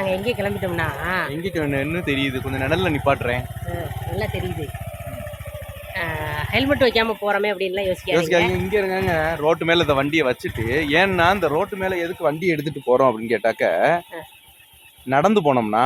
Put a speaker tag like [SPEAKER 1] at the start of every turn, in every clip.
[SPEAKER 1] நாங்கள் எங்கே கிளம்பிட்டோம்னா?
[SPEAKER 2] எங்கே என்ன தெரியுது? கொஞ்சம் நிழல்ல நிப்பாட்டுறேன்.
[SPEAKER 1] நல்லா தெரியுது. ஹெல்மெட் வைக்காம போறோமே அப்படின்லாம் யோசிக்காதீங்க.
[SPEAKER 2] இங்க இருங்க ரோட்டு மேல இந்த வண்டியை வச்சுட்டு ஏன்னா இந்த ரோட்டு மேல எதுக்கு வண்டி எடுத்துட்டு போறோம் அப்படின்னு கேட்டாக்க நடந்து போனோம்னா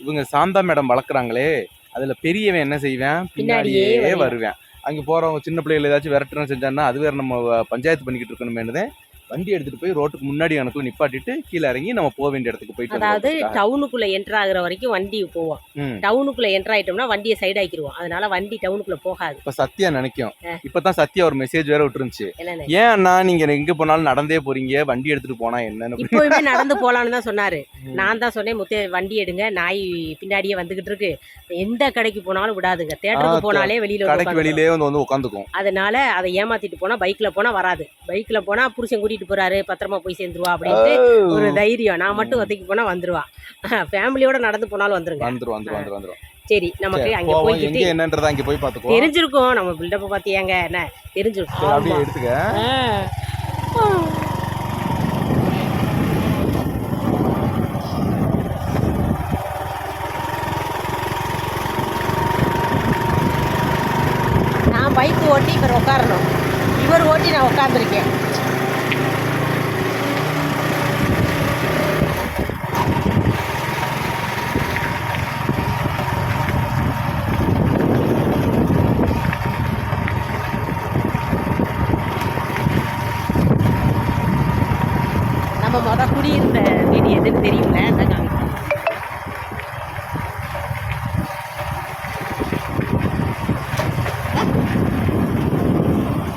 [SPEAKER 2] இவங்க சாந்தா மேடம் வளர்க்குறாங்களே அதுல பெரியவன் என்ன செய்வேன்?
[SPEAKER 1] பின்னாடியே வருவேன்.
[SPEAKER 2] அங்க போறவங்க சின்ன பிள்ளைகள் ஏதாச்சும் விரட்டணும் செஞ்சான்னா அது வேற நம்ம பஞ்சாயத்து பண்ணிக்கிட்டு இருக்கணுமேனு வண்டி எடுத்துட்டு போய் ரோட்டுக்கு முன்னாடி எனக்குள்ள நிப்பாட்டிட்டு கீழே இறங்கி நம்ம போக வேண்டிய இடத்துக்கு போயிட்டு
[SPEAKER 1] அதாவது. டவுனுக்குள்ள என்டர் ஆகுற வரைக்கும் வண்டி போவோம். டவுனுக்குள்ள என்டர் ஆயிட்டோம்னா வண்டியை சைடு ஆக்கிடுவோம். அதனால வண்டி டவுனுக்குள்ள போகாது.
[SPEAKER 2] இப்ப சத்யா நினைக்கும். இப்பதான் சத்யா ஒரு மெசேஜ் வேற விட்டுருந்துச்சு. ஏன் அண்ணா நீங்க எங்க போனாலும் நடந்தே போறீங்க? வண்டி எடுத்துட்டு போனா என்னன்னு?
[SPEAKER 1] இப்போவுமே நடந்து போலான்னு தான் சொன்னாரு. நான் தான் சொன்னேன் முத்தே வண்டி எடுங்க. நாய் பின்னாடியே வந்துகிட்டு இருக்கு. எந்த கடைக்கு போனாலும் விடாதுங்க. தேட்டருக்கு போனாலே வெளியில
[SPEAKER 2] கடைக்கு. வெளியிலே வந்து வந்து உட்காந்துக்கும்.
[SPEAKER 1] அதனால அதை ஏமாத்திட்டு போனா பைக்ல போனா வராது. பைக்ல போனா புருஷன் கூட்டிட்டு போறாரு பத்திரமா போய் சேர்ந்துருவா அப்படின்ட்டு ஒரு தைரியம். நான் மட்டும் ஒத்தைக்கு போனா வந்துருவா. ஃபேமிலியோட நடந்து போனாலும் வந்துருங்க.
[SPEAKER 2] வந்துரும் வந்துரும் வந்துரும் வந்துரும்.
[SPEAKER 1] சரி நமக்கு அங்க
[SPEAKER 2] எங்க என்னன்றதா அங்க போய் பாத்துக்கோ
[SPEAKER 1] தெரிஞ்சிருக்கும். நம்ம பில்டப்ப பாத்தியாங்க என்ன? தெரிஞ்சிருக்கும்.
[SPEAKER 2] சரி, அப்படியே. எடுத்துக்க
[SPEAKER 1] ஆ. நான் பைக் ஓட்டி இவர் உட்காரணும் இவர் ஓட்டி நான் உட்காந்துருக்கேன் நம்ம முத குடியிருந்த வீடு எதுன்னு தெரியும்ல அதான் காமிக்கிறேன்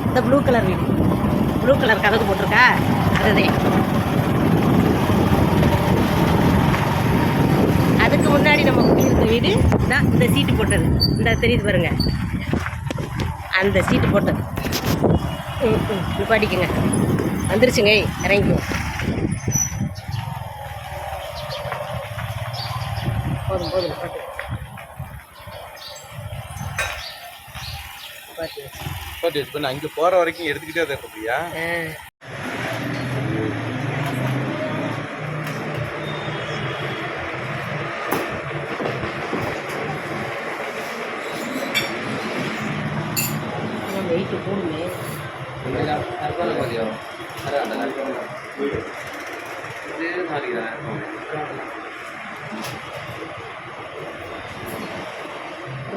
[SPEAKER 1] இந்த ப்ளூ கலர் வீடு ப்ளூ கலர் கதவு போட்டிருக்கா? அதுதான் அதுக்கு முன்னாடி நம்ம குடியிருந்த வீடு தான் இந்த சீட்டு போட்டது. இந்த தெரியுது பாருங்க. அந்த சீட்டு போட்டது. ம் ம். நிப்பாட்டிக்கங்க வந்துருச்சுங்க. இறங்கிக்குவோம் போதும் போதும் நிப்பாட்டு
[SPEAKER 2] பாத்து, இப்ப நான் அங்க போற வரைக்கும் எடுத்துக்கிட்டே தான் இருக்கியா
[SPEAKER 1] ஆ. வெயிட்டு போடுமே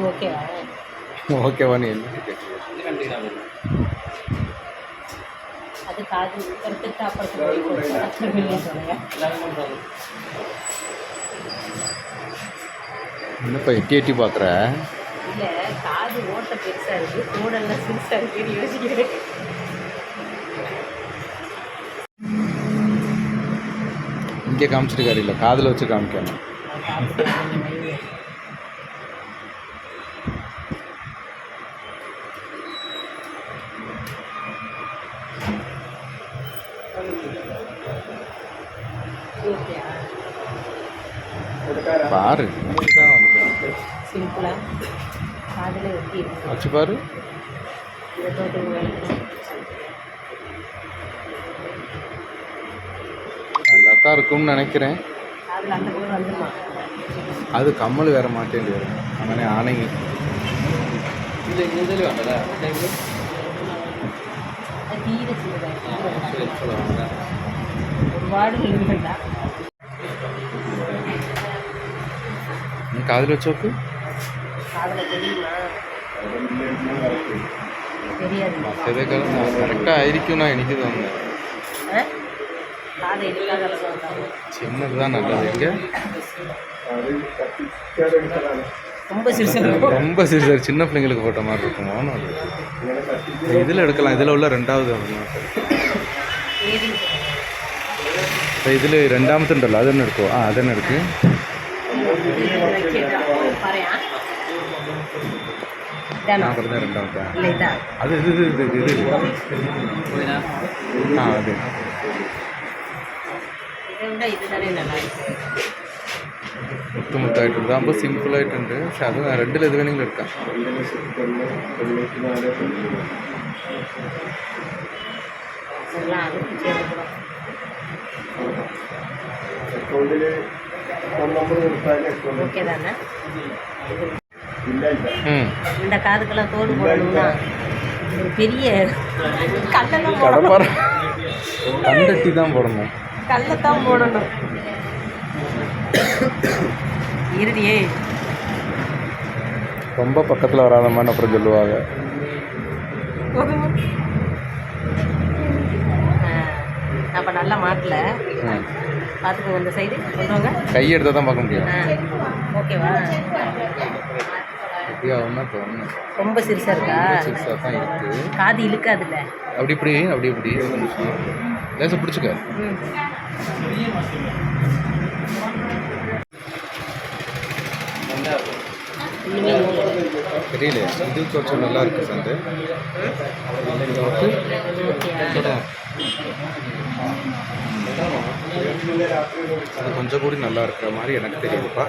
[SPEAKER 1] ஓகேவா
[SPEAKER 2] ஓகேவா நீ என்ன?
[SPEAKER 1] அது காது கருத்துட்டு அப்புறம்
[SPEAKER 2] என்னப்பா எட்டி எட்டி பாக்குற
[SPEAKER 1] இல்லை காது ஓட்ட பெருசாக இருக்குது கூடெல்லாம் சிறுசாக இருக்குன்னு யோசிக்கிறேன்.
[SPEAKER 2] இங்கே காமிச்சிருக்காரு இல்ல காதுல வச்சு காமிக்கணும். பாரு
[SPEAKER 1] சிம்பிளாக காதில் வெட்டி இருக்கு
[SPEAKER 2] வச்சு பாரு
[SPEAKER 1] இதை போட்டு வேலைக்கு
[SPEAKER 2] நல்லா தான் இருக்கும்னு நினைக்கிறேன்
[SPEAKER 1] காதில் அந்த பக்கம் வந்துருமா
[SPEAKER 2] அது கம்மல் வேற மாட்டேன் അങ്ങനെ ആണെങ്കിൽ
[SPEAKER 1] அது தீர சின்னதாக ഒരുപാട് காதில்
[SPEAKER 2] வச்சோக்கு கரெக்டாக
[SPEAKER 1] ஆயிருக்கும்னா எனக்கு தோணுது சின்னது
[SPEAKER 2] தான் நல்லது எங்கே
[SPEAKER 1] ரொம்ப சிறுசாக
[SPEAKER 2] ரொம்ப சிறுசாக சின்ன பிள்ளைங்களுக்கு போட்ட மாதிரி இருக்குமோ இதில் எடுக்கலாம் இதில் உள்ள ரெண்டாவது இப்போ இதில் ரெண்டாமத்துன்றல அது
[SPEAKER 1] என்ன
[SPEAKER 2] இருக்கும்
[SPEAKER 1] ஆ
[SPEAKER 2] அது என்ன
[SPEAKER 1] இருக்குது പറയാം.
[SPEAKER 2] അത് ഇത് ഇത് ഇത് ഇത്. ആ അതെ. ഒട്ടുമുട്ടായിട്ട് ഇതാകുമ്പോൾ സിമ്പിളായിട്ടുണ്ട് പക്ഷെ അത് റെഡിൽ ഇത് വേണമെങ്കിലും എടുക്കാം.
[SPEAKER 1] അക്കൗണ്ടിൽ ஓகே தானே
[SPEAKER 2] ம்.
[SPEAKER 1] இந்த காதுக்கெல்லாம் தோடு போடணும்னா ஒரு பெரிய
[SPEAKER 2] கடப்பார கண்டட்டி தான் போடணும்.
[SPEAKER 1] கல்லத்தான் போடணும். இருடியே.
[SPEAKER 2] ரொம்ப பக்கத்தில் வராத மாதிரி அப்புறம் சொல்லுவாங்க.
[SPEAKER 1] அப்போ நல்லா மாட்டல. பார்த்துக்கோங்க இந்த சைடு கொண்டு வாங்க
[SPEAKER 2] கை எடுத்தால் தான் பார்க்க முடியும்
[SPEAKER 1] ஓகேவா ரொம்ப சிறுசாக இருக்கா?
[SPEAKER 2] சிக்ஸாக தான் இருக்குது
[SPEAKER 1] காது இழுக்காதுல்ல?
[SPEAKER 2] அப்படி இப்படி அப்படி இப்படி. லேசாக பிடிச்சிக்க.
[SPEAKER 1] ம்.
[SPEAKER 2] தெரியல. இது கொஞ்சம் நல்லா இருக்கு சந்து. அது கொஞ்சம் கூடி நல்லா இருக்கிற மாதிரி எனக்கு தெரியுதுப்பா.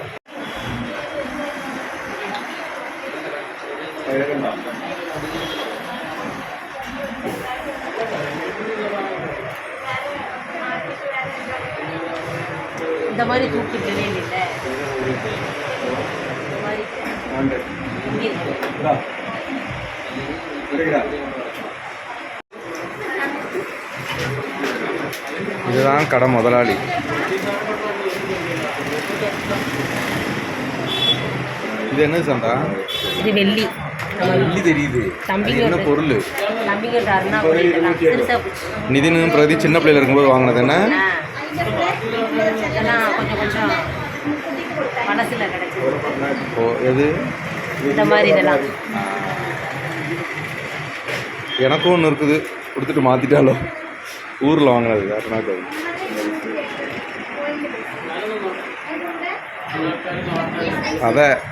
[SPEAKER 1] இந்த மாதிரி தூக்கிட்டே இல்லை.
[SPEAKER 2] இதுதான் கடை முதலாளி. இது என்ன சந்தா
[SPEAKER 1] இது வெள்ளி.
[SPEAKER 2] வெள்ளி தெரியுது. என்ன பொருள்? நிதின் பிரதி சின்ன பிள்ளையில இருக்கும்போது வாங்கினது என்ன?
[SPEAKER 1] கொஞ்சம் கொஞ்சம் மனசில் கிடைச்சது
[SPEAKER 2] ஓ எது?
[SPEAKER 1] இந்த மாதிரி இதெல்லாம்.
[SPEAKER 2] எனக்கும் ஒன்று இருக்குது. கொடுத்துட்டு மாற்றிட்டாலோ ஊரில் வாங்கினது கர்நாடகா அத.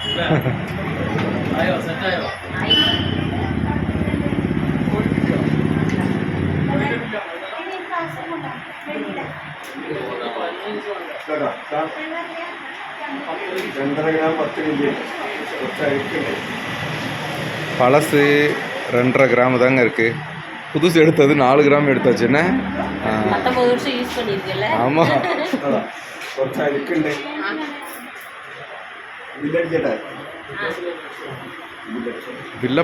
[SPEAKER 2] பழசு ரெண்டரை கிராம் தாங்க இருக்குது புதுசு எடுத்தது நாலு கிராம் எடுத்தாச்சு. என்ன? ஆ,
[SPEAKER 1] பத்தொம்பது வருஷம் யூஸ் பண்ணியிருக்கல
[SPEAKER 2] ஆமாம் பில்லை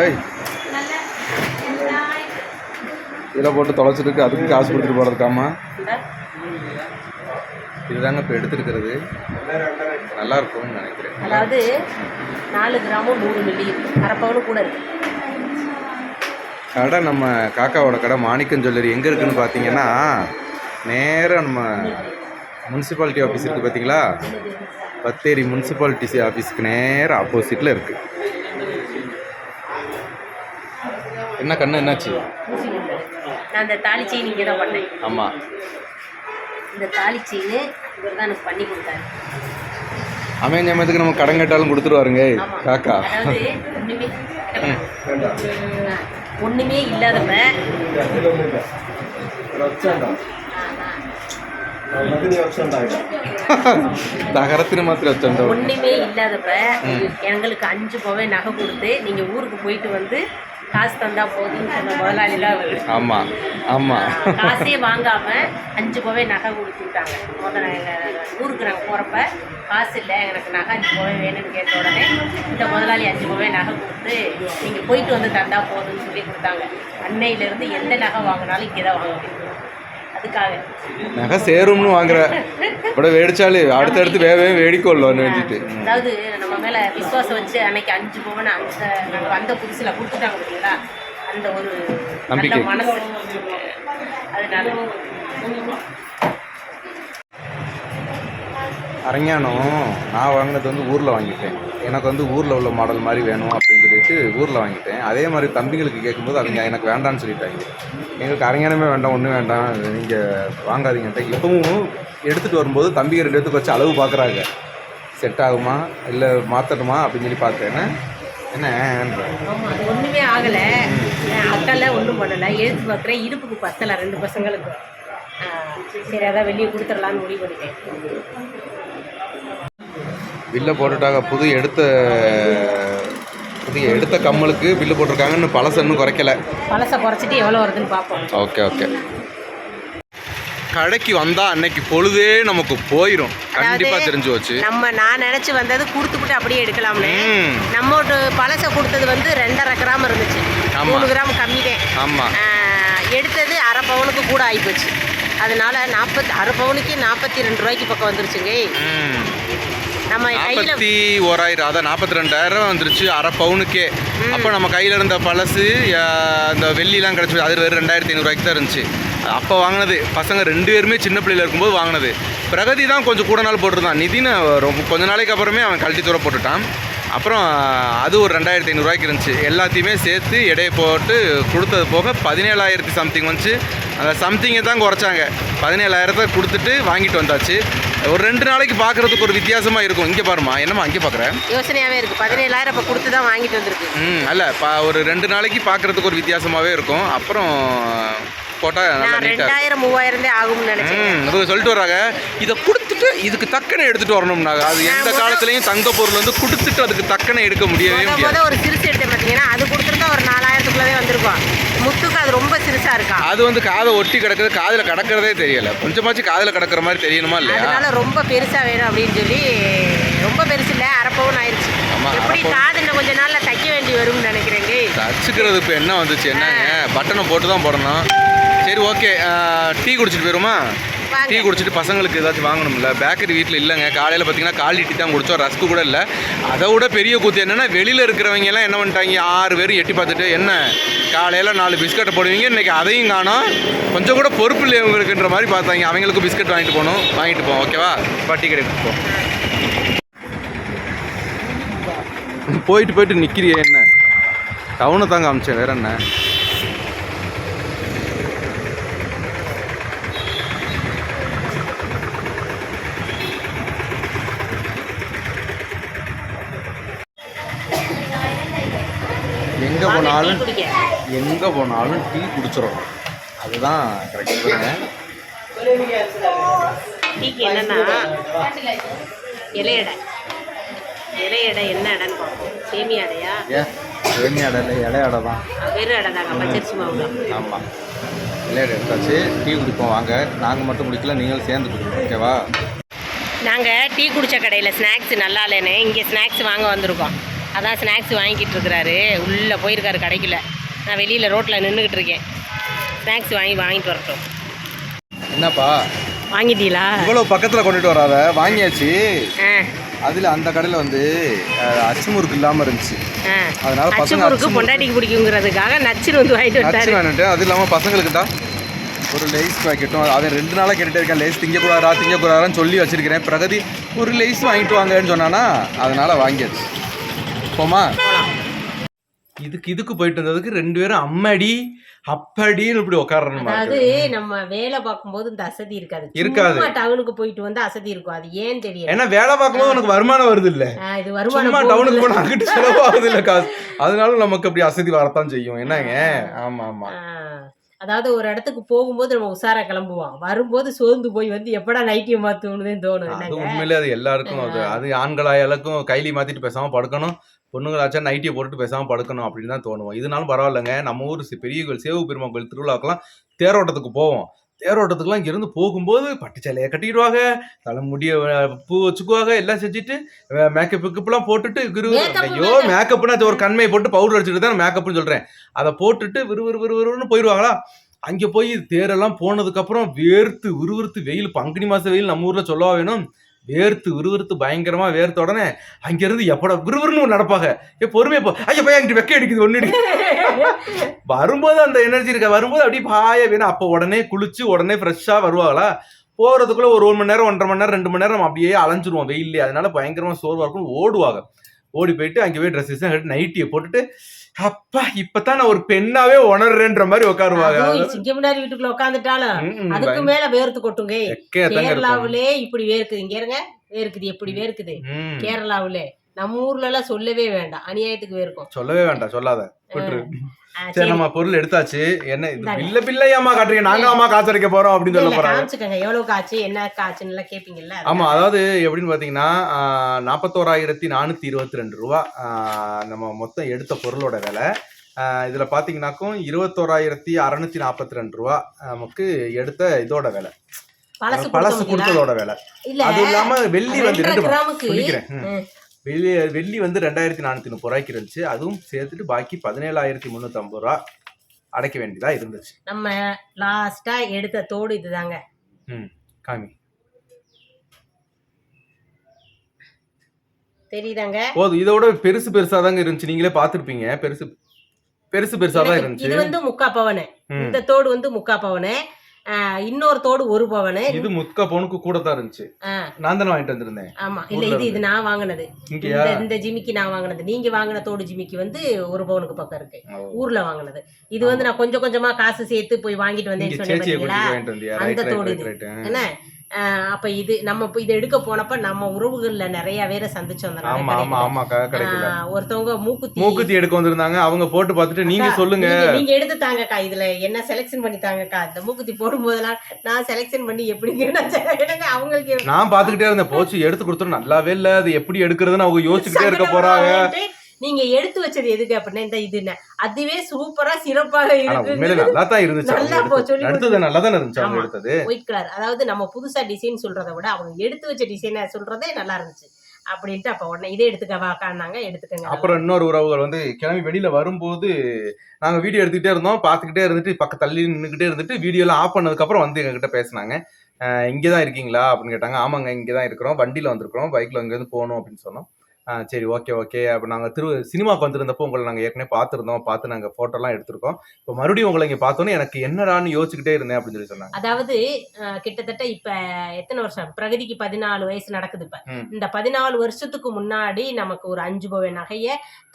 [SPEAKER 2] ஏய். இதில் போட்டு தொலைச்சிருக்கு அதுக்கு காசு கொடுத்துட்டு போகிறதுக்காமா இதுதாங்க இப்போ எடுத்துருக்கிறது. நல்லா இருக்கும்னு நினைக்கிறேன்.
[SPEAKER 1] அதாவது நாலு கிராமும் நூறு மில்லி அரை பவுனு கூட இருக்கு.
[SPEAKER 2] கடை நம்ம காக்காவோட கடை மாணிக்கம் ஜுவல்லரி எங்கே இருக்குன்னு பார்த்தீங்கன்னா நேராக நம்ம முனிசிபாலிட்டி ஆஃபீஸ் இருக்குது பார்த்தீங்களா பத்தேரி முனிசிபாலிட்டி ஆஃபீஸ்க்கு நேராக ஆப்போசிட்டில் இருக்குது என்ன கண்ணு என்னாச்சு?
[SPEAKER 1] நான் அந்த தாலி செயின் இங்கே தான் பண்ணேன்.
[SPEAKER 2] ஆமாம்
[SPEAKER 1] இந்த தாலி செயின் இவர் தான் எனக்கு பண்ணி கொடுத்தாரு.
[SPEAKER 2] அமைய ஞாபகத்துக்கு நம்ம கடன் கேட்டாலும் கொடுத்துருவாருங்க. காக்கா.
[SPEAKER 1] அதாவது ஒண்ணுமே
[SPEAKER 2] நகரത്തിന് മാത്രമേ வச்சோம்
[SPEAKER 1] ஒன்றுமே இல்லாதப்ப எங்களுக்கு அஞ்சு பவே நகை கொடுத்து நீங்கள் ஊருக்கு போயிட்டு வந்து காசு தந்தா போதும்னு சொன்ன முதலாளிலாம் அவர்.
[SPEAKER 2] ஆமாம் ஆமாம்
[SPEAKER 1] காசே வாங்காம அஞ்சு பவே நகை கொடுத்துட்டாங்க. முதல்ல ஊருக்கு நாங்கள் போகிறப்ப காசு இல்லை எனக்கு நகை அஞ்சு பவே வேணும்னு கேட்ட உடனே இந்த முதலாளி அஞ்சு பவே நகை கொடுத்து நீங்கள் போயிட்டு வந்து தந்தா போதும்னு சொல்லி கொடுத்தாங்க. அன்னையிலேருந்து எந்த நகை வாங்கினாலும் இங்கே தான் வாங்க அதுக்காக.
[SPEAKER 2] நகை சேரும்னு வாங்குற. இப்பட வேடிச்சாலே அடுத்தடுத்து வேவே வேடிக்கொள்ளோன்னு வச்சுட்டு
[SPEAKER 1] அதாவது நம்ம மேலே விசுவாசம் வச்சு அன்னைக்கு அஞ்சு பவன் அந்த நாங்கள் வந்த புதுசில் கொடுத்துட்டாங்க பார்த்தீங்களா அந்த ஒரு
[SPEAKER 2] நம்பிக்கை.
[SPEAKER 1] மனசு. அதனால.
[SPEAKER 2] அரஞானம் நான் வாங்கினது வந்து ஊரில் வாங்கிட்டேன். எனக்கு வந்து ஊரில் உள்ள மாடல் மாதிரி வேணும் அப்படின்னு சொல்லிட்டு ஊரில் வாங்கிட்டேன். அதே மாதிரி தம்பிகளுக்கு கேட்கும்போது அவங்க எனக்கு வேண்டாம்னு சொல்லிட்டாங்க. எங்களுக்கு அரஞானமே வேண்டாம் ஒன்றும் வேண்டாம். நீங்கள் வாங்காதீங்கன்ட்டு இப்போவும் எடுத்துகிட்டு வரும்போது தம்பிங்க ரெண்டு எடுத்து வச்சு அளவு பார்க்குறாங்க செட் ஆகுமா? இல்லை மாற்றணுமா அப்படின்னு சொல்லி பார்த்தேன்னா என்ன?
[SPEAKER 1] ஒன்றுமே ஆகலை. அக்கால ஒன்றும் பண்ணலை. எழுத்து பார்க்குறேன் இடுப்புக்கு பத்தலை ரெண்டு பசங்களுக்கு. சரி அதான் வெளியே கொடுத்துடலான்னு முடிவு பண்ணிட்டேன்.
[SPEAKER 2] பில்லை போட்டுட்டாங்க. புது எடுத்த புது எடுத்த கம்மலுக்கு பில்லு போட்டிருக்காங்கன்னு பழசு இன்னும் குறைக்கல.
[SPEAKER 1] பழசை குறைச்சிட்டு எவ்வளோ வருதுன்னு பார்ப்போம்.
[SPEAKER 2] Okay okay. கடைக்கு வந்தா அன்னைக்கு பொழுதே நமக்கு போயிடும் கண்டிப்பா தெரிஞ்சு வச்சு
[SPEAKER 1] நம்ம நான் நினச்சி வந்தது கொடுத்துக்கிட்டு அப்படியே எடுக்கலாம்னு.
[SPEAKER 2] ம்.
[SPEAKER 1] நம்மோட்டு பழசை கொடுத்தது வந்து ரெண்டரை கிராம் இருந்துச்சு. மூணு கிராம் கம்மி தான்
[SPEAKER 2] ஆமா
[SPEAKER 1] எடுத்தது அரை பவுனுக்கு கூட ஆகிப்போச்சு அதனால நாற்பத்தி அரை பவுனுக்கு நாற்பத்தி ரெண்டு ரூபாய்க்கு பக்கம் வந்துருச்சுங்க. நம்ம
[SPEAKER 2] நாற்பத்தி ஓராயிரம் அதான் நாற்பத்தி ரெண்டாயிரம் வந்துருச்சு அரை பவுனுக்கே. அப்போ நம்ம கையில் இருந்த பழசு அந்த வெள்ளிலாம் கிடச்சி அது வெறும் ரெண்டாயிரத்தி ஐநூறுரூவாய்க்கு தான் இருந்துச்சு. அப்போ வாங்கினது பசங்க ரெண்டு பேருமே சின்ன பிள்ளையில இருக்கும்போது வாங்கினது. பிரகதி தான் கொஞ்சம் கூட நாள் போட்டிருந்தான். நிதின் ரொம்ப கொஞ்ச நாளைக்கு அப்புறமே அவன் கழட்டி தூர போட்டுட்டான். அப்புறம் அது ஒரு ரெண்டாயிரத்தி ஐநூறுரூவாய்க்கு இருந்துச்சு. எல்லாத்தையுமே சேர்த்து எடையை போட்டு கொடுத்தது போக பதினேழாயிரத்தி சம்திங் வந்துச்சு. அந்த சம்திங்கை தான் குறைச்சாங்க. பதினேழாயிரத்தை கொடுத்துட்டு வாங்கிட்டு வந்தாச்சு. ஒரு ரெண்டு நாளைக்கு பார்க்குறதுக்கு ஒரு வித்தியாசமாக இருக்கும். இங்கே பாருமா என்னம்மா அங்கே பார்க்குறேன்
[SPEAKER 1] யோசனையாகவே இருக்குது பதினேழாயிரம் இப்போ கொடுத்து தான் வாங்கிட்டு வந்திருக்கு.
[SPEAKER 2] ம் அல்ல பா ஒரு ரெண்டு நாளைக்கு பார்க்குறதுக்கு ஒரு வித்தியாசமாகவே இருக்கும். அப்புறம் போட்டால் நல்லா
[SPEAKER 1] நான்
[SPEAKER 2] நீட்டாக
[SPEAKER 1] ரெண்டாயிரம் மூவாயிரம் தான் ஆகும்னு நினச்சேன்.
[SPEAKER 2] ம் அது சொல்லிட்டு வர்றாங்க. இதை கொடுத்துட்டு இதுக்கு தக்கனை எடுத்துட்டு வரணும்னாங்க. அது எந்த காலத்துலயும் தங்க பொருள் வந்து கொடுத்துட்டு அதுக்கு தக்கனை எடுக்க முடியவே
[SPEAKER 1] முத
[SPEAKER 2] முடியாது.
[SPEAKER 1] முத ஒரு சிறுசு எடுத்தேன் பார்த்தீங்கன்னா அது கொடுத்துருந்தா ஒரு நாலாயிரத்துக்குள்ளதே வந்திருக்கும். முத்துக்கு அது ரொம்ப சிறுசாக இருக்கா?
[SPEAKER 2] அது வந்து காதை ஒட்டி கிடக்குது காதில் கிடக்கிறதே தெரியல. கொஞ்சமாச்சும் காதில் கிடக்கிற மாதிரி தெரியணுமா இல்லையா?
[SPEAKER 1] அதனால ரொம்ப பெருசாக வேணும் அப்படின்னு சொல்லி ரொம்ப பெருசு இல்லை அரை பவுன் ஆயிடுச்சு
[SPEAKER 2] ஆமா,
[SPEAKER 1] எப்படி. காது இன்னும் கொஞ்ச நாள்ல தைக்க வேண்டி வரும்னு நினைக்கிறேங்க
[SPEAKER 2] தச்சுக்கிறது இப்போ என்ன வந்துச்சு என்னங்க? பட்டனை போட்டு தான் போடணும். சரி ஓகே டீ குடிச்சிட்டு போயிருமா. டீ குடிச்சிட்டு பசங்களுக்கு ஏதாச்சும் வாங்கணும்ல? பேக்கரி வீட்டில் இல்லைங்க. காலையில் பார்த்தீங்கன்னா காலி டீ தான் குடிச்சோம். ரஸ்க்கு கூட இல்லை. அதை விட பெரிய கூத்து என்னன்னா வெளியில் இருக்கிறவங்க எல்லாம் என்ன பண்ணிட்டாங்க? ஆறு பேர் எட்டி பார்த்துட்டு என்ன? காலையில் நாலு பிஸ்கட்டை போடுவீங்க? இன்னைக்கு அதையும் காணோம். கொஞ்சம் கூட பொறுப்பு இல்லை இவங்களுக்குன்ற மாதிரி பார்த்தாங்க. அவங்களுக்கும் பிஸ்கட் வாங்கிட்டு போகணும். வாங்கிட்டு போவோம். ஓகேவா பட்டி கடைக்கு போ. போயிட்டு போயிட்டு நிற்கிறியே என்ன? டவுனை தாங்க அமிச்சேன் வேற என்ன? எங்கே போனாலும் எங்கே போனாலும் டீ குடிச்சிடும் அதுதான் கரெக்டாக
[SPEAKER 1] டீக்கு என்னன்னா இலையடை. இலையடை என்ன இடைன்னு பார்ப்போம். சேமி அடையா?
[SPEAKER 2] ஏன் சேமி அடை இல்லை இலை அடை தான்.
[SPEAKER 1] வெறும் அடை தாங்க பச்சரிசி மாவுல
[SPEAKER 2] ஆமாம் இலையடை எடுத்தாச்சு டீ குடிப்போம். வாங்க நாங்கள் மட்டும் குடிக்கல நீங்களும் சேர்ந்து குடிப்போம் ஓகேவா
[SPEAKER 1] நாங்கள் டீ குடிச்ச கடையில் ஸ்நாக்ஸ் நல்லா இல்லைன்னு இங்கே ஸ்நாக்ஸ் வாங்க வந்திருக்கோம். அதான் ஸ்நாக்ஸ் வாங்கிக்கிட்டு இருக்கிறாரு உள்ளே போயிருக்காரு கடைக்குள்ள. நான் வெளியில் ரோட்டில் நின்றுக்கிட்டு இருக்கேன். ஸ்நாக்ஸ் வாங்கி வாங்கிட்டு வரட்டும்.
[SPEAKER 2] என்னப்பா?
[SPEAKER 1] வாங்கிட்டீங்களா?
[SPEAKER 2] இவ்வளோ பக்கத்தில் கொண்டுட்டு வராத. வாங்கியாச்சு. அதில் அந்த கடையில் வந்து அஹ், அச்சு முறுக்கு இல்லாமல் இருந்துச்சு அதனால
[SPEAKER 1] அச்சு
[SPEAKER 2] பசங்க
[SPEAKER 1] முறுக்கு
[SPEAKER 2] அச்சு
[SPEAKER 1] பொண்டாட்டிக்கு பிடிக்குங்கிறதுக்காக நச்சுன்னு வந்து வாங்கிட்டு
[SPEAKER 2] அச்சு
[SPEAKER 1] வந்தாரு.
[SPEAKER 2] வேணுன்ட்டு அது இல்லாமல் பசங்களுக்கு தான் ஒரு லேஸ் பாக்கெட்டும் அதை ரெண்டு நாளாக கேட்டுட்டே இருக்கேன். லேஸ் திங்கக்கூடாதா திங்கக்கூடாதான்னு சொல்லி வச்சிருக்கிறேன். பிரகதி ஒரு லேஸ் வாங்கிட்டு வாங்கன்னு சொன்னானா அதனால வாங்கியாச்சு. போமா? இதுக்கு இதுக்கு போயிட்டு வந்ததுக்கு ரெண்டு பேரும் அம்மடி அப்படின்னு இப்படி உட்காரணுமா
[SPEAKER 1] அதாவது நம்ம வேலை பார்க்கும்போது இந்த அசதி இருக்காது.
[SPEAKER 2] இருக்காது.
[SPEAKER 1] டவுனுக்கு போயிட்டு வந்து அசதி இருக்கும். அது ஏன் தெரியல.
[SPEAKER 2] ஏன்னா வேலை பார்க்கும்போது உனக்கு வருமானம் வருது இல்ல
[SPEAKER 1] இது வருமானம்
[SPEAKER 2] டவுனுக்கு. போனா அங்கிட்டு செலவாகுது இல்ல காசு. அதனால நமக்கு அப்படி அசதி வரத்தான் செய்யும். என்னங்க ஆமா ஆமா.
[SPEAKER 1] அதாவது ஒரு இடத்துக்கு போகும்போது நம்ம உஷாரா கிளம்புவோம். வரும்போது சோர்ந்து போய் வந்து எப்படா நைட்டியை மாத்தணும்னு தோணும்.
[SPEAKER 2] அது உண்மையிலே அது எல்லாருக்கும் அது அது ஆண்களாயாலுக்கும் கைலி மாத்திட்டு பேசாம படுக்கணும். பொண்ணுங்களாச்சா நைட்டியை போட்டுட்டு பேசாம படுக்கணும் அப்படின்னு தான் தோணுவோம். இதனாலும் பரவாயில்லைங்க. நம்ம ஊர் பெரிய கோயில் சேவு பெருமா கோயில் திருவிழாக்கெல்லாம் தேரோட்டத்துக்கு போவோம். தேரோட்டத்துக்குலாம் இங்கிருந்து போகும்போது பட்டு சேலையை கட்டிடுவாங்க தலைமுடிய பூ வச்சுக்குவாங்க. எல்லாம் செஞ்சுட்டு மேக்கப் கிக்கப்லாம் போட்டுட்டு
[SPEAKER 1] Makeup
[SPEAKER 2] ஐயோ மேக்கப்னா ஒரு கண்மையை போட்டு பவுடர் அடிச்சுட்டு தான் மேக்கப்னு சொல்றேன். அதை போட்டுட்டு விறு விறு விறு விறுன்னு போயிடுவாங்களா? அங்கே போய் தேரெல்லாம் போனதுக்கப்புறம் வேர்த்து விறுவிறுத்து வெயில் பங்குனி மாச வெயில் நம்ம ஊர்ல சொல்லவா வேணும். வேர்த்து விறுவிறுத்து பயங்கரமா வேர்த்த உடனே அங்கிருந்து எப்படா விறுவிறுன்னு நடப்பாங்க. ஏ பொறுமையா போ. ஐயா போய் அங்கிட்டு வெக்க அடிக்குது ஒண்ணு வரும்போது அந்த எனர்ஜி இருக்க? வரும்போது அப்படியே பாய வேணும் அப்போ உடனே குளிச்சு உடனே ஃப்ரெஷ்ஷா வருவாங்களா? போறதுக்குள்ள ஒரு ஒரு மணி நேரம் ஒன்றரை மணி நேரம் ரெண்டு மணி நேரம் நம்ம அப்படியே அலைஞ்சிருவோம் வெயிலே அதனால பயங்கரமா சோர்வா இருக்கும் ஓடுவாங்க. ஓடி போயிட்டு அங்கே போய் ட்ரெஸ்ஸஸ் கட்டி நைட்டியை போட்டுட்டு அப்பா இப்பதான் நான் ஒரு பெண்ணாவே உணர்றேன்ற மாதிரி உட்காருவாங்க.
[SPEAKER 1] சிங்கமுனாரி வீட்டுக்குள்ள உட்காந்துட்டாலும் அதுக்கு மேல வேர்த்து கொட்டுங்க. கேரளாவிலே இப்படி வேர்க்குது. இங்க இருங்க. வேர்க்குது எப்படி வேர்க்குது. கேரளாவிலே. நம்ம ஊர்ல எல்லாம் சொல்லவே வேண்டாம். அநியாயத்துக்கு இருக்கும்
[SPEAKER 2] சொல்லவே வேண்டாம். சொல்லாத. சரி நம்ம பொருள் எடுத்தாச்சு. என்ன இது. பில்ல பில்லையாமா காட்டுறீங்க? நாங்க அம்மா காசடிக்க போறோம் அப்படின்னு சொல்ல போறாங்க.
[SPEAKER 1] காமிச்சுக்கோங்க. எவ்வளவு காய்ச்சி என்ன காய்ச்சுன்னு எல்லாம் கேப்பீங்கல்ல
[SPEAKER 2] ஆமா அதாவது எப்படின்னு பாத்தீங்கன்னா நாற்பத்தோராயிரத்தி நானூத்தி இருபத்தி ரெண்டு ரூபா நம்ம மொத்தம் எடுத்த பொருளோட விலை. ஆஹ், இதுல பாத்தீங்கன்னாக்கும் இருபத்தோராயிரத்தி அறுநூத்தி நாற்பத்தி ரெண்டு ரூபா நமக்கு எடுத்த இதோட விலை.
[SPEAKER 1] பழசு
[SPEAKER 2] கொடுத்ததோட விலை. அது இல்லாம வெள்ளி வந்து ரெண்டு சொல்லிக்கிறேன். வெள்ளி வெள்ளி வந்து ரெண்டாயிரத்தி நானூத்தி முப்பது ரூபாய்க்கு இருந்துச்சு. அதுவும் சேர்த்துட்டு பாக்கி பதினேழாயிரத்தி முந்நூத்தி ஐம்பது ரூபா அடைக்க வேண்டியதா இருந்துச்சு.
[SPEAKER 1] நம்ம லாஸ்டா எடுத்த தோடு இதுதாங்க.
[SPEAKER 2] காமி.
[SPEAKER 1] தெரியுதாங்க?
[SPEAKER 2] போதும் இதோட பெருசு பெருசா தாங்க இருந்துச்சு. நீங்களே பாத்திருப்பீங்க பெருசு பெருசு பெருசா தான் இருந்துச்சு.
[SPEAKER 1] இது வந்து முக்கா பவனு.
[SPEAKER 2] ம்.
[SPEAKER 1] இந்த தோடு வந்து முக்கா பவனு. இன்னொரு தோடு ஒரு பவனு.
[SPEAKER 2] இது முக்க பவுனுக்கு கூட தான் இருந்துச்சு. நான் தானே வாங்கிட்டு வந்திருந்தேன்.
[SPEAKER 1] ஆமா. இல்ல இது இது நான் வாங்கினது. இந்த ஜிமிக்கி நான் வாங்கினது. நீங்க வாங்கின தோடு ஜிமிக்கி வந்து ஒரு பவுனுக்கு பக்கம் இருக்கு. ஊர்ல வாங்கினது. இது வந்து நான் கொஞ்சம் கொஞ்சமா காசு சேர்த்து போய் வாங்கிட்டு வந்தேன்னு சொன்னேன் அந்த தோடு என்ன? அப்ப இது நம்ம இதை எடுக்க போனப்ப நம்ம உறவுகள்ல நிறைய பேரை சந்திச்சோம்
[SPEAKER 2] கிடைக்கல
[SPEAKER 1] ஆஹ், ஒருத்தவங்க மூக்குத்தி
[SPEAKER 2] மூக்குத்தி எடுக்க வந்திருந்தாங்க. அவங்க போட்டு பார்த்துட்டு நீங்க சொல்லுங்க.
[SPEAKER 1] நீங்க- நீங்க எடுத்து தாங்கக்கா இதுல என்ன செலெக்ஷன் பண்ணி தாங்கக்கா இந்த மூக்குத்தி போடும் போதெல்லாம் நான் செலெக்ஷன் பண்ணி எப்படிங்க அவங்களுக்கு
[SPEAKER 2] நான் பாத்துக்கிட்டே இருந்தேன். போச்சு எடுத்து கொடுத்துரும் நல்லாவே இல்ல. அது எப்படி எடுக்கிறதுன்னு அவங்க யோசிச்சுக்கிட்டே இருக்க போறாங்க.
[SPEAKER 1] நீங்க எடுத்து வச்சது எதுக்கு அப்படின்னா இந்த இது என்ன? அதுவே சூப்பரா சிறப்பாக இருக்கு.
[SPEAKER 2] நல்லா.
[SPEAKER 1] சொல்லி
[SPEAKER 2] இருந்துச்சு
[SPEAKER 1] ஒயிட் கலர் அதாவது நம்ம புதுசா டிசைன் சொல்றதை விட அவங்க எடுத்து வச்ச டிசைனை சொல்றதே நல்லா இருந்துச்சு. அப்படின்ட்டு அப்ப உடனே இதே எடுத்துக்க வாக்கான்னாங்க எடுத்துக்கங்க.
[SPEAKER 2] அப்புறம் இன்னொரு உறவுகள் வந்து கிளம்பி வெளியில வரும்போது நாங்க வீடியோ எடுத்துக்கிட்டே இருந்தோம். பார்த்துக்கிட்டே இருந்துட்டு பக்கம் தள்ளி நின்றுக்கிட்டே இருந்துட்டு வீடியோ எல்லாம் ஆஃப் பண்ணதுக்கு அப்புறம் வந்து எங்ககிட்ட பேசினாங்க. இங்கே தான் இருக்கீங்களா? அப்படின்னு கேட்டாங்க. ஆமாங்க இங்கே தான் இருக்கிறோம். வண்டியில் வந்திருக்கிறோம். பைக்கில் இங்கேருந்து போகணும் அப்படின்னு சொன்னோம். ஆஹ் சரி ஓகே ஓகே அப்போ நாங்கள் திரு சினிமாக்கு வந்திருந்தப்போ உங்களை நாங்கள் ஏற்கனவே பார்த்துருந்தோம். பார்த்து நாங்கள் ஃபோட்டோலாம் எடுத்திருக்கோம். இப்போ மறுபடியும் உங்களை இங்கே பார்த்தோன்னே எனக்கு என்னடான்னு யோசிச்சுக்கிட்டே இருந்தேன் அப்படின்னு சொல்லி சொன்னாங்க.
[SPEAKER 1] அதாவது கிட்டத்தட்ட இப்ப எத்தனை வருஷம்? பிரகதிக்கு பதினாலு வயசு நடக்குது இப்ப. இந்த பதினாலு வருஷத்துக்கு முன்னாடி நமக்கு ஒரு அஞ்சு பவன் நகைய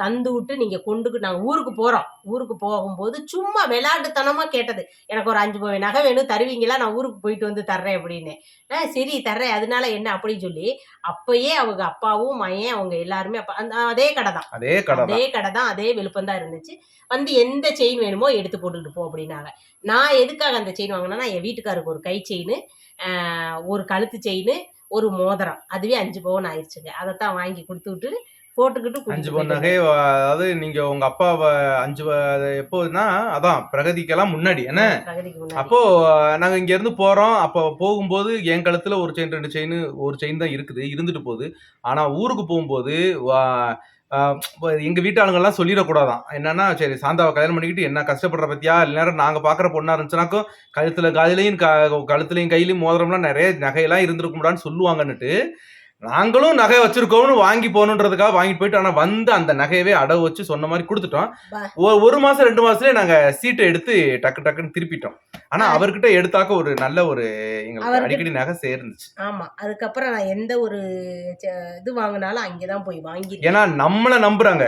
[SPEAKER 1] தந்து விட்டு நீங்க கொண்டுக்கு நாங்க ஊருக்கு போறோம். ஊருக்கு போகும்போது சும்மா விளையாட்டுத்தனமா கேட்டது. எனக்கு ஒரு அஞ்சு பவன் நகை வேணும் தருவீங்களா? நான் ஊருக்கு போயிட்டு வந்து தர்றேன் அப்படின்னு. ஆ சரி தர்றேன். அதனால என்ன? அப்படின்னு சொல்லி அப்பயே அவங்க அப்பாவும் மயன் அவங்க எல்லாருமே அப்ப அந்த அதே கடை தான்
[SPEAKER 2] அதே கடை
[SPEAKER 1] அதே கடை தான் அதே விழுப்பம் தான் இருந்துச்சு. வந்து எந்த செயின் வேணுமோ எடுத்து போட்டுக்கிட்டு போ அப்படின்னாங்க. நான் எதுக்காக அந்த செயின் வாங்கினேன்னா என் வீட்டுக்காருக்கு ஒரு கை செயின் ஒரு கழுத்து செயின் ஒரு மோதிரம். அதுவே அஞ்சு பவுன் ஆயிடுச்சுங்க. அதைத்தான் வாங்கி கொடுத்து விட்டு போட்டுக்கிட்டு
[SPEAKER 2] அஞ்சு
[SPEAKER 1] போயிட்டு
[SPEAKER 2] நகை அதாவது நீங்க உங்க அப்பா அஞ்சு எப்போதுன்னா அதான் பிரகதிக்கெல்லாம் முன்னாடி என்ன. அப்போ நாங்க இங்க இருந்து போறோம். அப்போ போகும்போது என் கழுத்துல ஒரு செயின் ரெண்டு செயின் ஒரு செயின் தான் இருக்குது இருந்துட்டு போகுது. ஆனா ஊருக்கு போகும்போது எங்க வீட்டாளுங்கெல்லாம் சொல்லிடக்கூடாதான். என்னன்னா சரி சாந்தாவை கல்யாணம் பண்ணிக்கிட்டு என்ன கஷ்டப்படுற பத்தியா? நேரம் நாங்க பாக்குற பொண்ணா இருந்துச்சுனாக்கும் கழுத்துல காதுலயும் கழுத்துலயும் கையிலயும் மோதிரம்லாம் நிறைய நகையெல்லாம் இருந்திருக்கும்டான்னு சொல்லுவாங்கன்னுட்டு நாங்களும் நகை வச்சிருக்கோம்னு வாங்கி போகணுன்றதுக்காக வாங்கிட்டு போயிட்டு ஆனா வந்து அந்த நகையவே அடவு வச்சு சொன்ன மாதிரி கொடுத்துட்டோம். ஒரு மாசம் ரெண்டு மாசத்துலயே நாங்க சீட்டை எடுத்து டக்கு டக்குன்னு திருப்பிட்டோம். ஆனா. அவர்கிட்ட எடுத்தாக்க ஒரு நல்ல ஒரு எங்களுக்கு அடிக்கடி நகை சேர்ந்துச்சு.
[SPEAKER 1] ஆமா. அதுக்கப்புறம் நான் எந்த ஒரு இது வாங்கினாலும் அங்கேதான் போய் வாங்கி
[SPEAKER 2] ஏன்னா நம்மள நம்புறாங்க.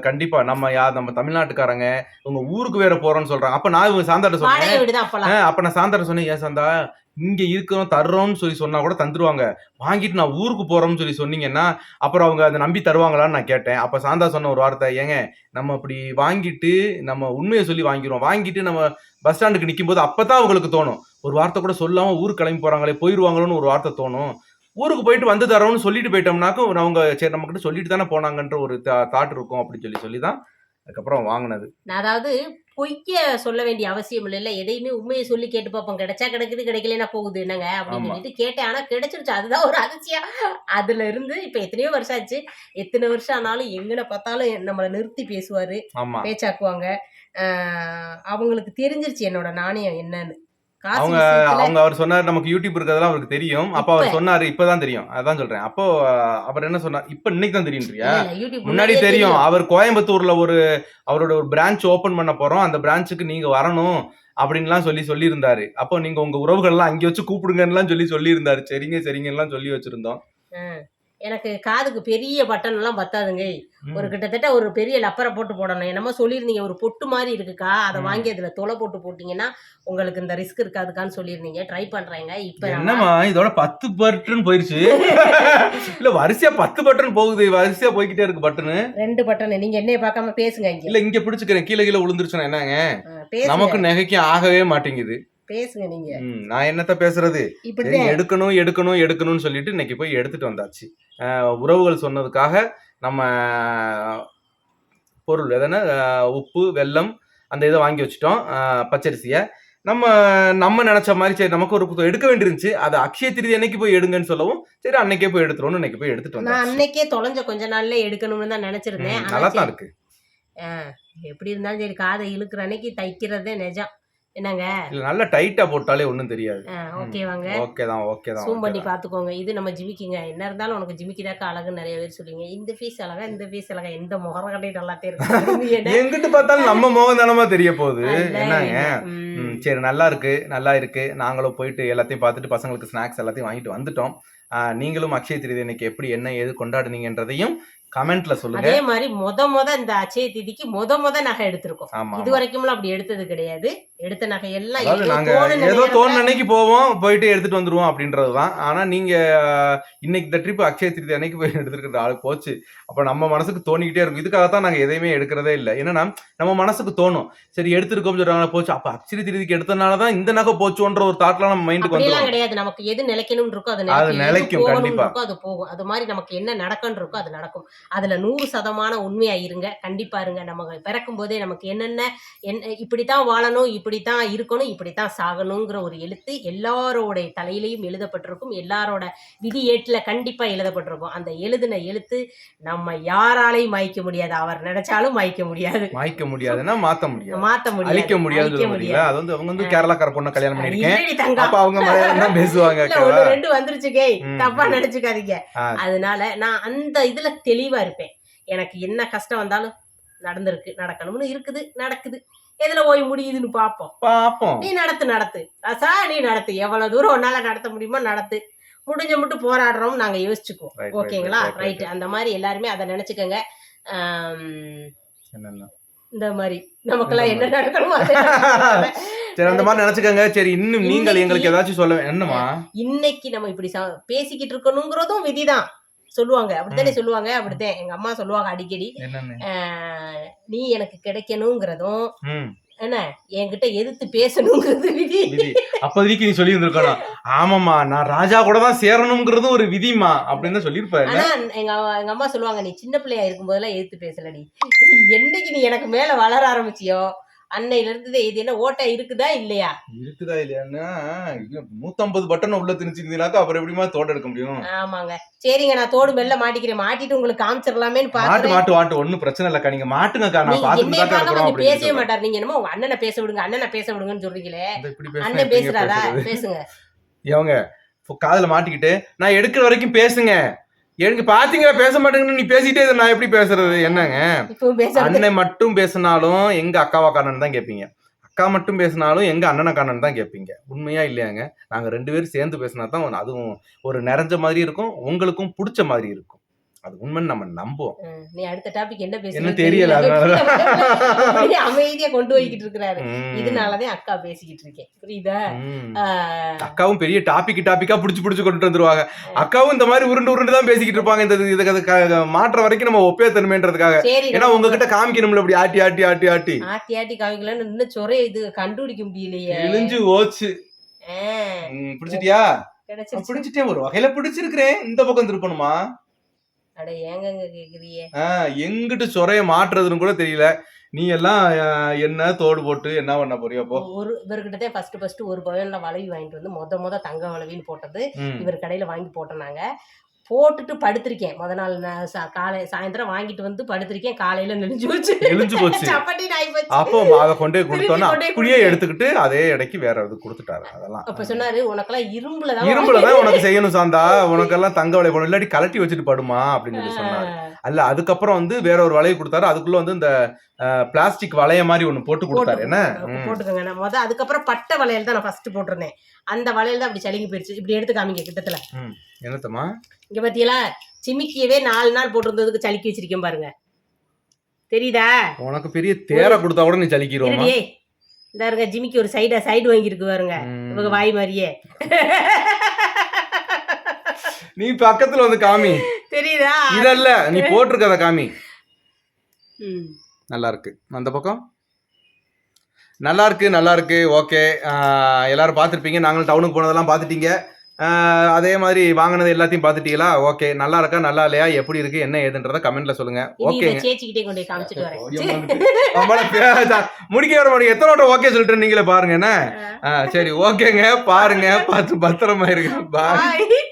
[SPEAKER 2] கண்டிப்பா நம்ம யார் நம்ம தமிழ்நாட்டுக்காரங்க உங்க ஊருக்கு வேற போறோம்னு சொல்றாங்க. அப்ப நான் சாந்தாட்ட சொன்னேன். அப்ப நான் சாந்தாட்ட சொன்னேன் ஏன் சாந்தா இங்க இருக்கிறோம் தர்றோம்னு சொல்லி சொன்னா கூட தந்துருவாங்க. வாங்கிட்டு நான் ஊருக்கு போறோம்னு சொல்லி சொன்னீங்கன்னா அப்புறம் அவங்க அதை நம்பி தருவாங்களான்னு நான் கேட்டேன். அப்ப சாந்தா சொன்ன ஒரு வார்த்தை ஏங்க நம்ம அப்படி வாங்கிட்டு நம்ம உண்மையை சொல்லி வாங்கிடுவோம் வாங்கிட்டு நம்ம பஸ் ஸ்டாண்டுக்கு நிற்கும் போது அப்பதான் அவங்களுக்கு தோணும். ஒரு வார்த்தை கூட சொல்லாம ஊருக்கு கிளம்பி போறாங்களே போயிடுவாங்களோன்னு ஒரு வார்த்தை தோணும். ஊருக்கு போயிட்டு வந்து தரோம்னு சொல்லிட்டு போயிட்டோம்னாக்கும் அவங்க சரி நம்ம கிட்ட சொல்லிட்டு தானே போனாங்கன்ற ஒரு தாட் இருக்கும் அப்படின்னு சொல்லி சொல்லி தான் அதுக்கப்புறம் வாங்கினது.
[SPEAKER 1] அதாவது பொய்க்க சொல்ல வேண்டிய அவசியம் இல்லைல்ல. எதையுமே உண்மையை சொல்லி கேட்டு பார்ப்போம். கிடைச்சா கிடைக்குது கிடைக்கலனா போகுது. என்னங்க? அப்படின்னு. சொல்லிட்டு கேட்டேன். ஆனா கிடைச்சிருச்சு. அதுதான் ஒரு அதிசயம். அதுல இருந்து இப்ப எத்தனையோ வருஷம் ஆச்சு. எத்தனை வருஷம் ஆனாலும் எங்கன பார்த்தாலும் நம்மளை நிறுத்தி பேசுவாரு பேச்சாக்குவாங்க. ஆஹ் அவங்களுக்கு தெரிஞ்சிருச்சு என்னோட நாணயம் என்னன்னு.
[SPEAKER 2] அவங்க அவங்க அவர் சொன்னார் நமக்கு யூடியூப் இருக்கிறதெல்லாம் அவருக்கு தெரியும். அப்ப அவர். சொன்னாரு இப்பதான் தெரியும். அதான் சொல்றேன். அப்போ அவர் என்ன சொன்னார்? இப்ப இன்னைக்கு தான்
[SPEAKER 1] யூடியூப்
[SPEAKER 2] முன்னாடி தெரியும். அவர் கோயம்புத்தூர்ல ஒரு அவரோட ஒரு பிரான்ச் ஓபன் பண்ண போறோம். அந்த பிரான்ச்சுக்கு நீங்க வரணும் அப்படின்லாம் சொல்லி சொல்லியிருந்தாரு. அப்போ நீங்க உங்க உறவுகள்லாம் அங்கே வச்சு கூப்பிடுங்கன்னுலாம் சொல்லி சொல்லியிருந்தாரு. சரிங்க சரிங்கலாம் சொல்லி வச்சிருந்தோம்.
[SPEAKER 1] எனக்கு காதுக்கு பெரிய பட்டன் எல்லாம் பத்தாதுங்க. ஒரு கிட்டத்தட்ட ஒரு பெரிய லப்பரை போட்டு போடணும். என்னமோ சொல்லியிருந்தீங்க ஒரு பொட்டு மாதிரி இருக்குக்கா. அதை. வாங்கி அதுல தொலை போட்டு போட்டீங்கன்னா உங்களுக்கு இந்த ரிஸ்க் இருக்காதுக்கான்னு சொல்லியிருந்தீங்க. ட்ரை பண்றேங்க. இப்ப
[SPEAKER 2] என்னம்மா இதோட பத்து பட்டன் போயிருச்சு. இல்ல வரிசையா பத்து பட்டன் போகுது. வரிசையா போய்கிட்டே இருக்கு பட்டனு
[SPEAKER 1] ரெண்டு பட்டன் நீங்க என்னைய பார்க்காம பேசுங்க இங்க.
[SPEAKER 2] இல்ல இங்க பிடிச்சுக்கிறேன். கீழே கீழே விழுந்துருச்சுன்னா என்னங்க? நமக்கு நகைக்கு ஆகவே மாட்டேங்குது.
[SPEAKER 1] பேசுங்க நீங்க.
[SPEAKER 2] நான் என்னத்த பேசுறது? சரி
[SPEAKER 1] இப்படிதான்
[SPEAKER 2] எடுக்கணும் எடுக்கணும் எடுக்கணும்னு சொல்லிட்டு இன்னைக்கு போய் எடுத்துட்டு வந்தாச்சு. உறவுகள் சொன்னதுக்காக நம்ம பொருள் எதனா உப்பு வெல்லம் அந்த இதை வாங்கி வச்சுட்டோம் பச்சரிசியை. நம்ம நம்ம நினைச்ச மாதிரி சரி நமக்கு ஒரு எடுக்க வேண்டியிருந்துச்சு. அதை அக்ஷய திருதி அன்னைக்கு போய் எடுங்கன்னு சொல்லவும் சரி அன்னைக்கே போய் எடுத்துருவோம்னு இன்னைக்கு போய் எடுத்துட்டு வந்தோம்
[SPEAKER 1] அன்னைக்கே தொலைஞ்ச கொஞ்ச நாள்ல எடுக்கணும்னு தான் நினைச்சிருந்தேன்.
[SPEAKER 2] நல்லா தான் இருக்கு.
[SPEAKER 1] எப்படி இருந்தாலும் சரி காதை இழுக்கிற அன்னைக்கு தைக்கிறதே நிஜம். என்னங்க?
[SPEAKER 2] இல்ல நல்லா டைட்டா போட்டாலே ஒண்ணும் தெரியாது.
[SPEAKER 1] ஆ, ஓகேவாங்க
[SPEAKER 2] ஓகே தான் ஓகே தான்
[SPEAKER 1] ஜூம் பண்ணி. பாத்துக்கோங்க இது நம்ம ஜிமிக்கிங்க. என்ன இருந்தாலும் உனக்கு ஜிமிக்கிதாக்கா அழகுன்னு நிறைய பேர் சொல்லுவீங்க. இந்த ஃபீஸ் அழகா இந்த ஃபீஸ் அழகா எந்த முகர கடை நல்லாத்தே இருக்கு என்ன?
[SPEAKER 2] எங்கிட்டு பார்த்தாலும் நம்ம முகம் தானமா தெரிய போகுது. என்னங்க? சரி நல்லா இருக்கு நல்லா இருக்கு. நாங்களும் போயிட்டு எல்லாத்தையும் பார்த்துட்டு பசங்களுக்கு ஸ்நாக்ஸ் எல்லாத்தையும் வாங்கிட்டு வந்துட்டோம். நீங்களும் அக்ஷய திருதி இன்னைக்கு எப்படி என்ன ஏது கொண்டாடுனீங்கன்றதையும் கமெண்ட்ல சொல்லுங்க.
[SPEAKER 1] அதே மாதிரி மொத மொத இந்த அச்சய திதிக்கு மொத மொத நகை எடுத்திருக்கோம். இது வரைக்கும்லாம் அப்படி எடுத்தது கிடையாது. எடுத்த நகை எல்லாம்
[SPEAKER 2] நாங்க ஏதோ தோணுன அன்னைக்கு போவோம் போயிட்டு எடுத்துட்டு வந்துருவோம் அப்படின்றதுதான் ஆனா நீங்க இன்னைக்கு இந்த ட்ரிப் அக்ஷய திருதி அன்னைக்கு போய் எடுத்துருக்கிற ஆளு போச்சு. அப்ப நம்ம மனசுக்கு தோணிக்கிட்டே இருக்கும். இதுக்காகத்தான் நாங்க எதையுமே எடுக்கிறதே இல்லை. என்னன்னா நம்ம மனசுக்கு தோணும். சரி எடுத்திருக்கோம் சொல்றாங்க போச்சு. அப்ப அக்ஷய திருதிக்கு எடுத்தனாலதான் இந்த நகை போச்சோன்ற ஒரு தாட்லாம் நம்ம மைண்டுக்கு வந்துடும்
[SPEAKER 1] கிடையாது. நமக்கு எது நிலைக்கணும் இருக்கோ அது நிலைக்கும்.
[SPEAKER 2] கண்டிப்பா.
[SPEAKER 1] அது போகும். அது மாதிரி நமக்கு என்ன நடக்கணும் இருக்கோ அது நடக்கும். அதுல நூறு சதமான உண்மையா இருங்க. கண்டிப்பா இருங்க. நம்ம பிறக்கும் போதே நமக்கு என்னென்ன என்ன இப்படித்தான் வாழணும் இப்படித்தான் இருக்கணும் இப்படித்தான் சாகணுங்கிற ஒரு எழுத்து எல்லாரோட தலையிலையும் எழுதப்பட்டிருக்கும். எல்லாரோட விதி ஏட்டுல கண்டிப்பா எழுதப்பட்டிருக்கும். அந்த எழுதின எழுத்து நம்ம யாராலையும் மாய்க்க முடியாது. அவர் நினைச்சாலும் மாய்க்க முடியாது.
[SPEAKER 2] மாய்க்க முடியாதுன்னா மாத்த முடியாது.
[SPEAKER 1] மாத்த முடியாது.
[SPEAKER 2] அழிக்க முடியல அது வந்து அவங்க வந்து கேரளாக்கார பொண்ணை கல்யாணம் பண்ணிருக்கேன். அப்ப அவங்க மலையாளம் தான் பேசுவாங்க
[SPEAKER 1] ரெண்டு வந்துருச்சு கே.
[SPEAKER 2] ம்,
[SPEAKER 1] தப்பா. நினைச்சுக்காதீங்க. அதனால நான் அந்த இதுல தெளிவா இருப்பேன். எனக்கு என்ன கஷ்டம் வந்தாலும் நடந்திருக்கு நடக்கணும்னு இருக்குது நடக்குது. எதுல போய் முடியுதுன்னு பாப்போம்.
[SPEAKER 2] பாப்போம்.
[SPEAKER 1] நீ நடத்து நடத்து. ரசா நீ நடத்து. எவ்வளவு தூரம் உன்னால நடத்த முடியுமோ நடத்து. முடிஞ்ச மட்டும் போராடுறோம் நாங்க யோசிச்சுக்குவோம். ஓகேங்களா?
[SPEAKER 2] right, right,
[SPEAKER 1] ரைட் அந்த மாதிரி எல்லாருமே அதை நினைச்சுக்கோங்க. இந்த மாதிரி. நமக்கெல்லாம் என்ன நடக்கணுமோ.
[SPEAKER 2] சரி அந்த மாதிரி நினைச்சுக்கோங்க. சரி இன்னும் நீங்கள் எங்களுக்கு ஏதாச்சும் சொல்ல என்னமா
[SPEAKER 1] இன்னைக்கு நம்ம இப்படி பேசிக்கிட்டு இருக்கணுங்கிறதும் விதிதான். சொல்லுவாங்க. அப்படித்தானே சொல்லுவாங்க? அப்படித்தான். எங்க அம்மா சொல்லுவாங்க அடிக்கடி. நீ எனக்கு கிடைக்கணுங்கிறதும் என்ன? என்கிட்ட எதிர்த்து பேசணுங்கிறது விதி.
[SPEAKER 2] அப்போதைக்கு நீ சொல்லி இருந்திருக்கணும் ஆமாம்மா நான் ராஜா கூட தான் சேரணுங்கிறது ஒரு விதிமா அப்படின்னு தான் சொல்லியிருப்பாரு.
[SPEAKER 1] ஆனா எங்க அம்மா- எங்க அம்மா சொல்லுவாங்க நீ சின்ன பிள்ளையா இருக்கும் போதெல்லாம் எதிர்த்து பேசலடி. என்னைக்கு நீ எனக்கு மேல வளர ஆரம்பிச்சியோ? அன்னையில இருந்து இது என்ன ஓட்டை இருக்குதா இல்லையா?
[SPEAKER 2] இருக்குதா இல்லையான்னா நூத்தம்பது பட்டன் உள்ள திணிச்சிருந்தீங்கனாக்கா அப்புறம் எப்படிமா தோட்டம் எடுக்க முடியும்?
[SPEAKER 1] ஆமாங்க. சரிங்க நான் தோடு மெல்ல மாட்டிக்கிறேன். மாட்டிட்டு உங்களுக்கு காமிச்சிடலாமேன்னு
[SPEAKER 2] மாட்டு மாட்டு மாட்டு ஒன்றும் பிரச்சனை இல்லக்கா. நீங்க மாட்டுங்கக்கா. நான்
[SPEAKER 1] நீ பேசவே மாட்டார். நீங்க என்னமோ உங்க அண்ணனை பேச விடுங்க அண்ணனை பேச விடுங்கன்னு சொல்றீங்களே. அண்ணன் பேசுறாரா? பேசுங்க.
[SPEAKER 2] இவங்க காதுல மாட்டிக்கிட்டு நான் எடுக்கிற வரைக்கும் பேசுங்க. எனக்கு பாத்தீங்களா பேச மாட்டேங்கன்னு நீ பேசிட்டே நான் எப்படி பேசுறது? என்னங்க? அண்ணன் மட்டும் பேசினாலும் எங்க அக்காவா காணன் தான் கேட்பீங்க அக்கா மட்டும் பேசினாலும் எங்க அண்ணனை காணன் தான் கேட்பீங்க உண்மையா இல்லையாங்க? நாங்க ரெண்டு பேரும் சேர்ந்து பேசினா தான் அதுவும் ஒரு நிறைஞ்ச மாதிரி இருக்கும் உங்களுக்கும் பிடிச்ச மாதிரி இருக்கும். அது உண்மைன்னு நம்ம நம்புவோம்.
[SPEAKER 1] நீ அடுத்த டாபிக் என்ன
[SPEAKER 2] என்ன
[SPEAKER 1] பேசுறது
[SPEAKER 2] தெரியல.
[SPEAKER 1] அமைதியா கொண்டு போய்கிட்டு இருக்கிறாரு. இதனாலதான் அக்கா பேசிக்கிட்டு இருக்கேன். புரியுதா?
[SPEAKER 2] அக்காவும் பெரிய டாபிக் டாபிக்கா புடிச்சு புடிச்சு கொண்டு வந்துருவாங்க. அக்காவும் இந்த மாதிரி உருண்டு உருண்டு தான் பேசிக்கிட்டு இருப்பாங்க. இந்த இதுக்கு மாற்ற வரைக்கும் நம்ம ஒப்பே தருமேன்றதுக்காக ஏன்னா உங்ககிட்ட காமிக்கணும்ல அப்படி ஆட்டி ஆட்டி ஆட்டி ஆட்டி.
[SPEAKER 1] ஆட்டி ஆட்டி காமிக்கலாம்னு இன்னும் சொறைய இது கண்டுபிடிக்க முடியலையே.
[SPEAKER 2] இழிஞ்சு ஓச்சு பிடிச்சிட்டியா? பிடிச்சிட்டேன். ஒரு வகையில பிடிச்சிருக்கிறேன். இந்த பக்கம் திருப்பணுமா? எங்கிட்டு சொறைய மாற்றுறதுன்னு கூட தெரியல. நீ எல்லாம் என்ன தோடு போட்டு என்ன பண்ண போறியோ போ.
[SPEAKER 1] ஒரு இவர்கிட்ட ஃபர்ஸ்ட் ஃபர்ஸ்ட் ஒரு பவன்ல வளைவி வாங்கிட்டு வந்து மொத மொத தங்க வளைவின்னு போட்டது. இவர் கடையில வாங்கி போட்டோம் நாங்க போட்டுட்டு படுத்திருக்கேன். முத நாள் நான் காலை சாயந்தரம் வாங்கிட்டு வந்து படுத்திருக்கேன். காலையில நெளிஞ்சு போச்சு.
[SPEAKER 2] நெளிஞ்சு போச்சு.
[SPEAKER 1] சப்பாத்தி நாய் போச்சு.
[SPEAKER 2] அப்போ அதை கொண்டு போய் அப்படியே. எடுத்துக்கிட்டு அதே இடைக்கு வேற இது கொடுத்துட்டாரு. அதெல்லாம்.
[SPEAKER 1] அப்ப சொன்னாரு உனக்கெல்லாம் இரும்புல தான்
[SPEAKER 2] இரும்புல தான் உனக்கு செய்யணும் சாந்தா. உனக்கெல்லாம் தங்க வலை போடணும். இல்லாட்டி கலட்டி வச்சுட்டு படுமா? அப்படின்னு சொல்லி சொன்னாரு. அல்ல அதுக்கப்புறம் வந்து வேற ஒரு வலையை கொடுத்தாரு. அதுக்குள்ள வந்து இந்த பிளாஸ்டிக் வளைய மாதிரி ஒண்ணு போட்டு கொடுத்தாரு. என்ன.
[SPEAKER 1] போட்டுக்கோங்க. நான் முத அதுக்கப்புறம் பட்டை வளையல் தான் நான் ஃபர்ஸ்ட் போட்டிருந்தேன். அந்த வளையல் தான் அப்படி சளிங்கி போயிருச்சு. இப்படி எடுத்து காமிங்க கிட்டத்துல
[SPEAKER 2] என்னத்தம்மா
[SPEAKER 1] இங்க பாத்தீங்களா? சிமிக்கியவே நாலு நாள் போட்டிருந்ததுக்கு சலிக்கி வச்சிருக்கேன் பாருங்க. தெரியுதா?
[SPEAKER 2] உனக்கு பெரிய தேரை கொடுத்தா கூட நீ சலிக்கிறோமா
[SPEAKER 1] இந்த இருங்க ஜிமிக்கு ஒரு சைடா சைடு வாங்கியிருக்கு பாருங்க. இவங்க வாய் மாதிரியே.
[SPEAKER 2] நீ பக்கத்துல வந்து காமி.
[SPEAKER 1] தெரியுதா?
[SPEAKER 2] இதல்ல நீ போட்டிருக்கத காமி.
[SPEAKER 1] ம்.
[SPEAKER 2] நல்லா இருக்கு அந்த பக்கம்? நல்லா இருக்கு நல்லா இருக்கு ஓகே எல்லாரும் பார்த்துருப்பீங்க. நாங்களும் டவுனுக்கு போனதெல்லாம் பார்த்துட்டீங்க. அதே மாதிரி வாங்கினது எல்லாத்தையும் பார்த்துட்டீங்களா? ஓகே. நல்லா இருக்கா? நல்லா இல்லையா? எப்படி இருக்கு? என்ன ஏதுன்றத கமெண்ட்ல சொல்லுங்க. பே- முடிக்க வர மாட்டேங்க. எத்தனை வாட்டம் ஓகே சொல்லிட்டு நீங்களே பாருங்க என்ன? சரி. ஓகேங்க. பாருங்க. பார்த்து பத்திரமா இருங்க. பாய்
[SPEAKER 1] பாய்